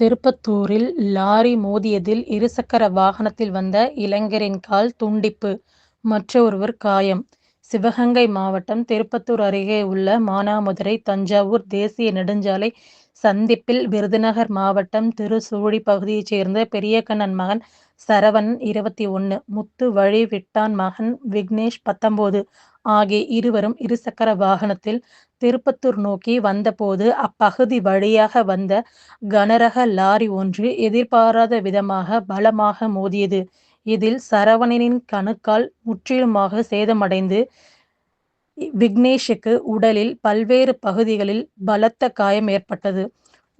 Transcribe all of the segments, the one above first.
திருப்பத்தூரில் லாரி மோதியதில் இருசக்கர வாகனத்தில் வந்த இளைஞரின் கால் துண்டிப்பு. மற்றொருவர் காயம். சிவகங்கை மாவட்டம் திருப்பத்தூர் அருகே உள்ள மானாமதுரை தஞ்சாவூர் தேசிய நெடுஞ்சாலை சந்திப்பில் விருதுநகர் மாவட்டம் திருசூழி பகுதியைச் சேர்ந்த பெரியகண்ணன் மகன் சரவணன் இருபத்தி ஒன்று முத்து வழி விட்டான் மகன் விக்னேஷ் பத்தொம்போது ஆகிய இருவரும் இருசக்கர வாகனத்தில் திருப்பத்தூர் நோக்கி வந்தபோது அப்பகுதி வழியாக வந்த கனரக லாரி ஒன்று எதிர்பாராத விதமாக பலமாக மோதியது. இதில் சரவணனின் கணுக்கால் முற்றிலுமாக சேதமடைந்து விக்னேஷுக்கு உடலில் பல்வேறு பகுதிகளில் பலத்த காயம் ஏற்பட்டது.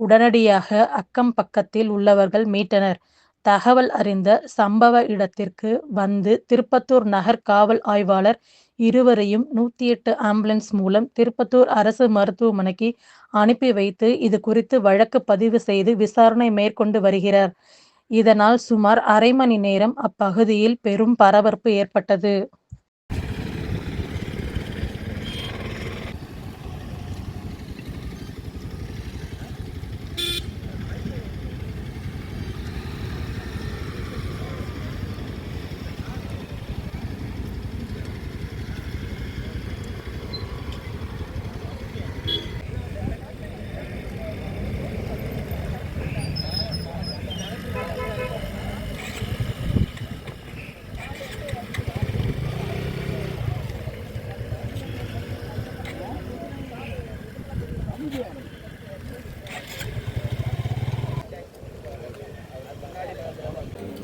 உடனடியாக அக்கம் பக்கத்தில் உள்ளவர்கள் மீட்டனர். தகவல் அறிந்த சம்பவ இடத்திற்கு வந்து திருப்பத்தூர் நகர் காவல் ஆய்வாளர் இருவரையும் நூத்தி எட்டு ஆம்புலன்ஸ் மூலம் திருப்பத்தூர் அரசு மருத்துவமனைக்கு அனுப்பி வைத்து இது குறித்து வழக்கு பதிவு செய்து விசாரணை மேற்கொண்டு வருகிறார். இதனால் சுமார் அரை மணி நேரம் அப்பகுதியில் பெரும் பரபரப்பு ஏற்பட்டது.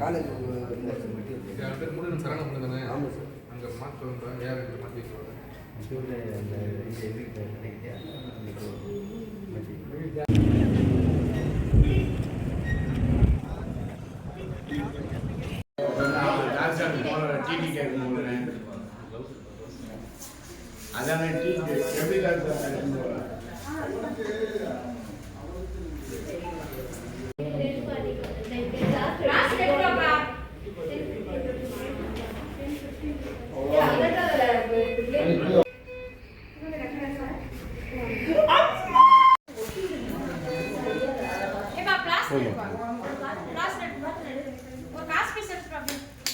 காலேஜ் ரெண்டு பேர் மூணு சரணம் பண்ணு தானே ஆமாம் சார் அங்கே மாற்ற வந்தாங்க யார் ரெண்டு மாற்றி வைக்கிறாங்க அதான டீ எப்படி ஒரு காசு பீஸ் எடுத்து